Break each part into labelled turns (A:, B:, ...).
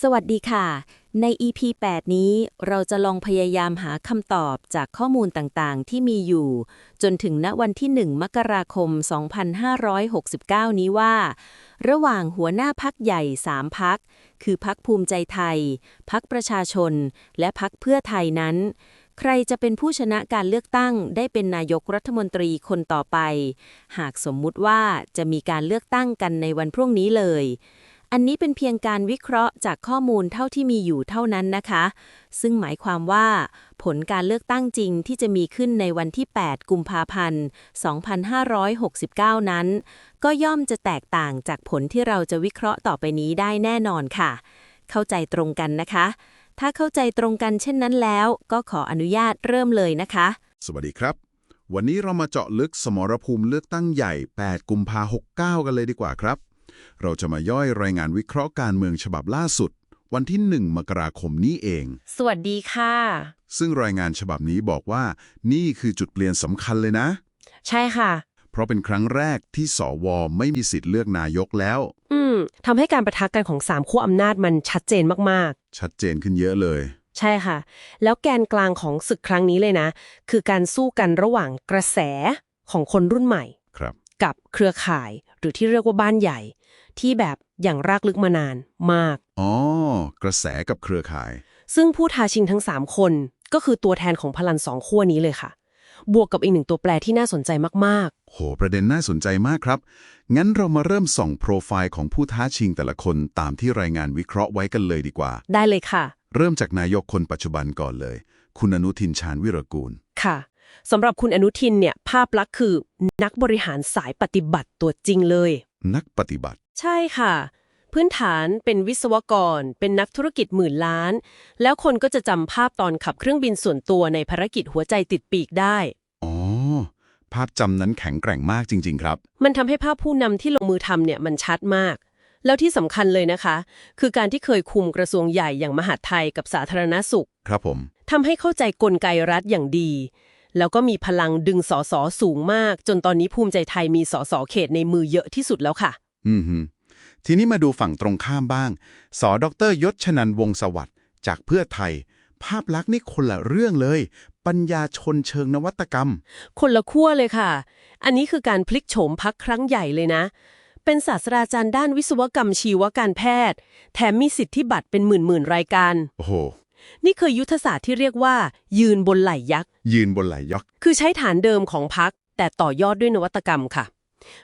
A: สวัสดีค่ะ ใน EP 8 นี้เราจะลองพยายามหาคำตอบจากข้อมูลต่างๆ ที่มีอยู่ จนถึงณวันที่ 1 มกราคม 2569 นี้ว่า ระหว่างหัวหน้าพักใหญ่ 3 พัก คือพักภูมิใจไทย พักประชาชน และพักเพื่อไทยนั้น ใครจะเป็นผู้ชนะการเลือกตั้ง ได้เป็นนายกรัฐมนตรีคนต่อไป หากสมมุติว่าจะมีการเลือกตั้งกันในวันพรุ่งนี้เลย อันนี้เป็นเพียงการวิเคราะห์จากข้อมูลเท่าที่มีอยู่เท่านั้นนะคะ ซึ่งหมายความว่า ผลการเลือกตั้งจริงที่จะมีขึ้นในวันที่ 8 กุมภาพันธ์ 2569 นั้น ก็ย่อมจะแตกต่างจากผลที่เราจะวิเคราะห์ต่อไปนี้ได้แน่นอนค่ะ เข้าใจตรงกันนะคะ ถ้าเข้าใจตรงกันเช่นนั้นแล้ว ก็ขออนุญาตเริ่มเลยนะคะ
B: สวัสดีครับ วันนี้เรามาเจาะลึกสมรภูมิเลือกตั้งใหญ่ 8 กุมภา69 กันเลยดีกว่าครับ เราจะมาย่อยรายงานวิเคราะห์การเมืองฉบับล่าสุด วันที่ 1 มกราคมนี้เอง
A: สวัสดีค่ะ
B: ซึ่งรายงานฉบับนี้บอกว่า นี่คือจุดเปลี่ยนสำคัญเลยนะ
A: ใช่ค่ะ
B: เพราะเป็นครั้งแรกที่สวไม่มีสิทธิ์เลือกนายกแล้ว
C: อืมทำให้การประทะกันของสามขั้วอำนาจมันชัดเจนมาก
B: ชัดเจนขึ้นเยอะเลย
C: ๆ ใช่ค่ะ แล้วแกนกลางของศึกครั้งนี้เลยนะ คือการสู้กันระหว่างกระแสของคนรุ่นใหม่
B: ครับ
C: กับเครือข่ายหรือที่เรียกว่าบ้านใหญ่ ที่แบบอย่างรากลึกมานานมาก
B: อ๋อ กระแสกับเครือข่าย
C: ซึ่งผู้ท้าชิงทั้ง 3 คนก็คือตัวแทนของพลันสองขั้วนี้เลยค่ะ บวกกับอีกหนึ่งตัวแปรที่น่าสนใจมาก
B: โห ประเด็นน่าสนใจมากครับ งั้นเรามาเริ่มส่องโปรไฟล์ของผู้ท้าชิงแต่ละคนตามที่รายงานวิเคราะห์ไว้กันเลยดีกว่า
C: ๆได้เลยค่ะ
B: เริ่มจากนายกคนปัจจุบันก่อนเลย คุณอนุทินชาญวิรกูล
C: ค่ะ สำหรับคุณอนุทินเนี่ยภาพลักษณ์คือนักบริหารสายปฏิบัติตัวจริงเลย
B: นักปฏิบัติ
C: ใช่ค่ะ พื้นฐานเป็นวิศวกร เป็นนักธุรกิจหมื่นล้าน แล้วคนก็จะจำภาพตอนขับเครื่องบินส่วนตัวในภารกิจหัวใจติดปีกได้
B: อ๋อ ภาพจำนั้นแข็งแกร่งมากจริง ๆ ครับ
C: มันทำให้ภาพผู้นำที่ลงมือทำเนี่ยมันชัดมากแล้วที่สำคัญเลยนะคะ คือการที่เคยคุมกระทรวงใหญ่อย่างมหาดไทยกับสาธารณสุข
B: ครับผม
C: ทำให้เข้าใจกลไกรัฐอย่างดี แล้วก็มีพลังดึงสอสอสูงมาก จนตอนนี้ภูมิใจไทยมีสอสอเขตในมือเยอะที่สุดแล้วค่ะ
B: อืมฮึทีนี้มาดูฝั่งตรงข้ามบ้าง สอดรยศชนันวงศ์สวัสดิ์จากเพื่อไทย ภาพลักษณ์นี่คนละเรื่องเลย ปัญญาชนเชิงนวัตกรรม
C: คนละขั้วเลยค่ะ อันนี้คือการพลิกโฉมพักครั้งใหญ่เลยนะ เป็นศาสตราจารย์ด้านวิศวกรรมชีวการแพทย์ แถมมีสิทธิบัตรเป็นหมื่นๆรายการ
B: โอ้โห
C: นี่คือยุทธศาสตร์ที่เรียกว่า ยืนบนไหล่ยักษ์
B: ยืนบนไหลยอก
C: คือใช้ฐานเดิมของพักแต่ต่อยอดด้วยนวัตกรรมค่ะ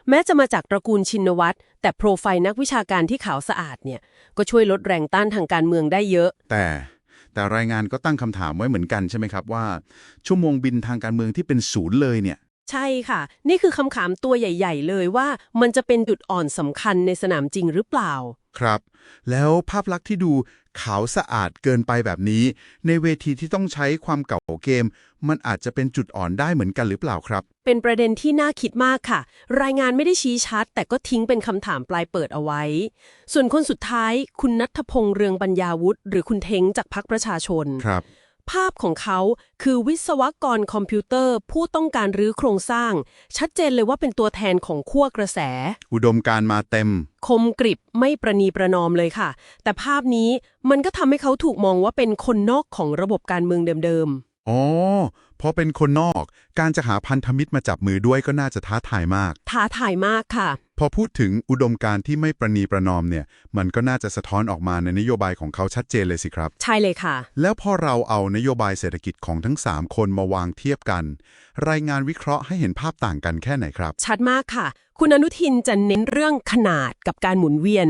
C: แม้จะมาจากตระกูลชินวัตรแต่โปรไฟล์นักวิชาการที่ขาวสะอาดเนี่ยก็ช่วยลดแรงต้านทางการเมืองได้เยอะ
B: แต่แต่รายงานก็ตั้งคำถามไว้เหมือนกันใช่ไหมครับว่า ชั่วโมงบินทางการเมืองที่เป็นศูนย์เลยเนี่ย
C: ใช่ค่ะ นี่คือคำถามตัวใหญ่ ๆ เลยว่ามันจะเป็นจุดอ่อนสำคัญในสนามจริงหรือเปล่า
B: ครับ แล้วภาพลักษณ์ที่ดู ขาวสะอาดเกินไปแบบนี้ ในเวทีที่ต้องใช้ความเก่าเกม มันอาจจะเป็นจุดอ่อนได้เหมือนกันหรือเปล่าครับ
C: เป็นประเด็นที่น่าคิดมากค่ะ รายงานไม่ได้ชี้ชัด แต่ก็ทิ้งเป็นคำถามปลายเปิดเอาไว้ ส่วนคนสุดท้าย คุณนัทพงษ์เรืองปัญญาวุฒิหรือคุณเท้งจากพรรคประชาชน
B: ครับ
C: ภาพของเขาคือวิศวกรคอมพิวเตอร์ ผู้ต้องการรื้อโครงสร้าง ชัดเจนเลยว่าเป็นตัวแทนของขั้วกระแส
B: อุดมการณ์มาเต็ม
C: คมกริบไม่ประนีประนอมเลยค่ะ แต่ภาพนี้มันก็ทำให้เขาถูกมองว่าเป็นคนนอกของระบบการเมืองเดิม
B: อ๋อ พอเป็นคนนอก การจะหาพันธมิตรมาจับมือด้วยก็น่าจะท้าทายมาก
C: ๆท้าทายมากค่ะ
B: พอพูดถึงอุดมการณ์ที่ไม่ประนีประนอมเนี่ย มันก็น่าจะสะท้อนออกมาในนโยบายของเขาชัดเจนเลยสิครับ
C: ใช่เลยค่ะ
B: แล้วพอเราเอานโยบายเศรษฐกิจของทั้ง 3 คนมาวางเทียบกัน รายงานวิเคราะห์ให้เห็นภาพต่างกันแค่ไหนครับ
C: ชัดมากค่ะ คุณอนุทินจะเน้นเรื่องขนาดกับการหมุนเวียน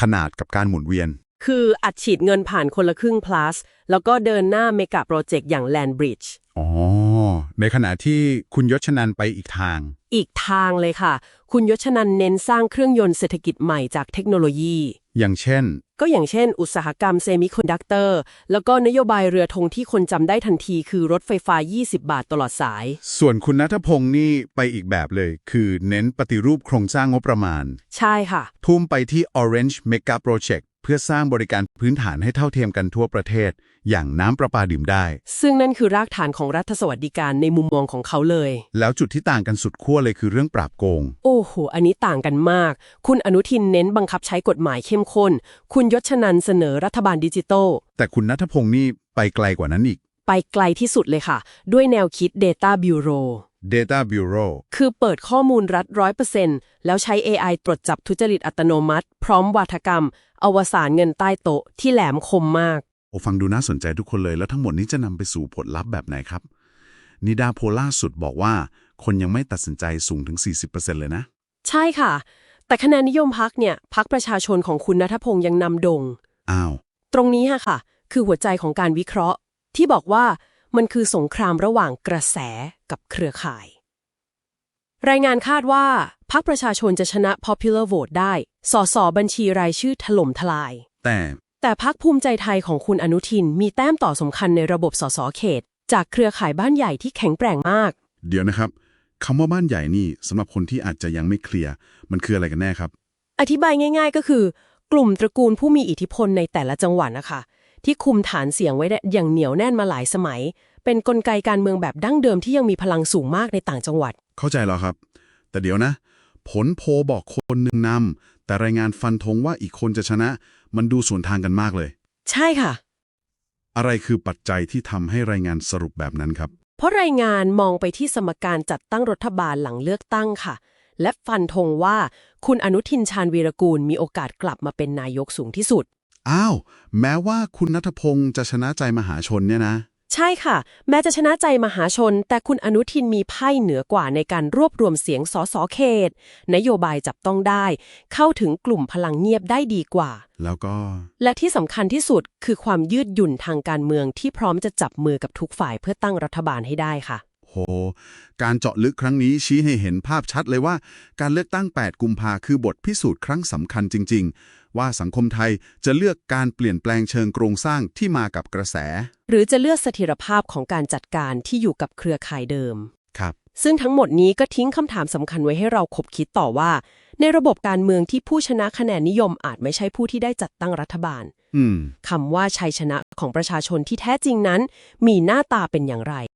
B: ขนาดกับการหมุนเวียน
C: คืออัดฉีดเงินผ่านคนละครึ่ง plus แล้วก็เดินหน้าเมกะโปรเจกต์อย่าง Land Bridge
B: อ๋อ ในขณะที่คุณยศชนันไปอีกทาง
C: อีกทางเลยค่ะ คุณยศนันเน้นสร้างเครื่องยนต์เศรษฐกิจใหม่จากเทคโนโลยี
B: อย่างเช่น
C: ก็อย่างเช่น อุตสาหกรรมเซมิคอนดักเตอร์ แล้วก็นโยบายเรือธงที่คนจำได้ทันทีคือรถไฟฟ้า 20 บาทตลอดสาย
B: ส่วนคุณนัทพงศ์นี่ไปอีกแบบเลย คือเน้นปฏิรูปโครงสร้างงบประมาณ
C: ใช่ค่ะ
B: ทุ่มไปที่ Orange Mega Project เพื่อสร้างบริการพื้นฐานให้เท่าเทียมกันทั่วประเทศ อย่างน้ำประปาดื่มได้
C: ซึ่งนั่นคือรากฐานของรัฐสวัสดิการในมุมมองของเขาเลย
B: แล้วจุดที่ต่างกันสุดขั้วเลยคือเรื่องปราบโกง
C: โอ้โห อันนี้ต่างกันมาก คุณอนุทินเน้นบังคับใช้กฎหมายเข้มข้น คุณยศชนันเสนอรัฐบาลดิจิทัล
B: แต่คุณนัทพงศ์นี่ไปไกลกว่านั้นอีก
C: ไปไกลที่สุดเลยค่ะ ด้วยแนวคิด Data Bureau
B: Data Bureau
C: คือเปิดข้อมูลรัฐร้อยเปอร์เซ็นต์แล้วใช้ AI ตรวจจับทุจริตอัตโนมัติ พร้อมวาทกรรม อวสานเงินใต้โต๊ะที่แหลมคมมาก
B: โอ้ฟังดูน่าสนใจทุกคนเลย แล้วทั้งหมดนี้จะนำไปสู่ผลลัพธ์แบบไหนครับ นิดาโพล่าสุดบอกว่า คนยังไม่ตัดสินใจสูงถึง 40%เลยนะ
C: ใช่ค่ะ แต่คะแนนนิยมพักเนี่ยพักประชาชนของคุณนัทพงศ์ยังนำโด่ง
B: อ้าว
C: ตรงนี้ฮะค่ะ คือหัวใจของการวิเคราะห์ ที่บอกว่า มันคือสงครามระหว่างกระแสกับเครือข่าย รายงานคาดว่าพรรคประชาชนจะชนะ popular vote ได้ สสบัญชีรายชื่อถล่มทลาย
B: แต่
C: แต่พรรคภูมิใจไทยของคุณอนุทินมีแต้มต่อสำคัญในระบบสสเขต จากเครือข่ายบ้านใหญ่ที่แข็งแกร่งมาก
B: เดี๋ยวนะครับคำว่าบ้านใหญ่นี่สำหรับคนที่อาจจะยังไม่เคลียร์มันคืออะไรกันแน่ครับ
C: อธิบายง่าย ๆ ก็คือ กลุ่มตระกูลผู้มีอิทธิพลในแต่ละจังหวัดนะคะ ที่คุมฐานเสียงไว้ได้อย่างเหนียวแน่นมาหลายสมัย เป็นกลไกการเมืองแบบดั้งเดิมที่ยังมีพลังสูงมากในต่างจังหวัด
B: เข้าใจแล้วครับ แต่เดี๋ยวนะ ผลโพลบอกคนหนึ่งนำแต่รายงานฟันธงว่าอีกคนจะชนะ มันดูสวนทางกันมากเลย
C: ใช่ค่ะ
B: อะไรคือปัจจัยที่ทำให้รายงานสรุปแบบนั้นครับ
C: เพราะรายงานมองไปที่สมการจัดตั้งรัฐบาลหลังเลือกตั้งค่ะ และฟันธงว่า คุณอนุทินชาญวีรกูลมีโอกาสกลับมาเป็นนายกสูงที่สุด
B: อ้าว แม้ว่าคุณนัทพงศ์จะชนะใจมหาชนเนี่ยนะ
C: ใช่ค่ะ แม้จะชนะใจมหาชน แต่คุณอนุทินมีไพ่เหนือกว่าในการรวบรวมเสียงสสเขต นโยบายจับต้องได้ เข้าถึงกลุ่มพลังเงียบได้ดีกว่า
B: แล้วก็
C: และที่สำคัญที่สุดคือความยืดหยุ่นทางการเมืองที่พร้อมจะจับมือกับทุกฝ่ายเพื่อตั้งรัฐบาลให้ได้ค่ะ
B: โห การเจาะลึกครั้งนี้ชี้ให้เห็นภาพชัดเลยว่า การเลือกตั้ง 8 กุมภาคือบทพิสูจน์ครั้งสำคัญจริง ๆ ว่าสังคมไทยจะเลือกการเปลี่ยนแปลงเชิงโครงสร้างที่มากับกระแส
C: หรือจะเลือกเสถียรภาพของการจัดการที่อยู่กับเครือข่ายเดิม
B: ครับ
C: ซึ่งทั้งหมดนี้ก็ทิ้งคำถามสำคัญไว้ให้เราคบคิดต่อว่า ในระบบการเมืองที่ผู้ชนะคะแนนนิยมอาจไม่ใช่ผู้ที่ได้จัดตั้งรัฐบาล
B: อืม
C: คำว่าชัยชนะของประชาชนที่แท้จริงนั้น มีหน้าตาเป็นอย่างไร